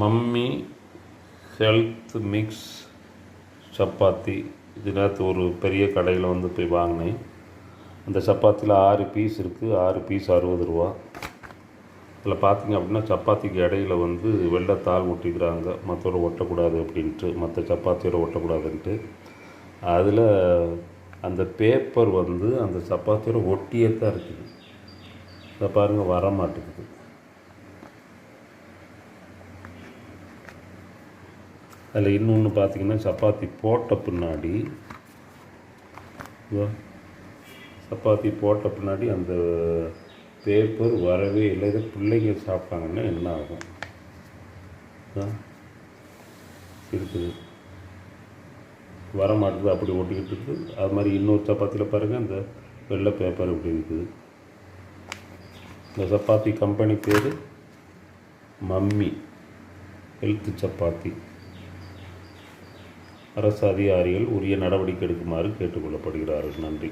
Mummy health mix chapati. இது நேற்று ஒரு பெரிய கடையில் வந்து போய் வாங்கினேன். அந்த சப்பாத்தியில் ஆறு பீஸ் இருக்குது ஆறு பீஸ் அறுபது ரூபா. அதில் பார்த்தீங்க அப்படின்னா சப்பாத்திக்கு இடையில வந்து வெள்ளைத்தாள் ஒட்டிக்கிறாங்க. மற்றோட ஒட்டக்கூடாது அப்படின்ட்டு. மற்ற சப்பாத்தியோட ஒட்டக்கூடாதுன்ட்டு. அதில் அந்த பேப்பர் வந்து அந்த சப்பாத்தியோட ஒட்டியே தான் இருக்குது. இதை பாருங்கள் வர மாட்டேங்குது அதில் இன்னொன்று பார்த்திங்கன்னா சப்பாத்தி போட்ட பின்னாடி சப்பாத்தி போட்ட பின்னாடி அந்த பேப்பர் வரவே இல்லை. இதை பிள்ளைங்க சாப்பிட்டாங்கன்னா என்ன ஆகும்? இருக்குது. வரமாட்டுது அப்படி ஒட்டிக்கிட்டு இருக்குது. அது மாதிரி இன்னொரு சப்பாத்தியில் பாருங்கள் இந்த வெள்ளை பேப்பர் இப்படி இருக்குது. இந்த சப்பாத்தி கம்பெனி பேர் மம்மி ஹெல்த் சப்பாத்தி. அரசு அதிகாரிகள் உரிய நடவடிக்கை எடுக்குமாறு கேட்டுக்கொள்ளப்படுகிறார்கள் நன்றி.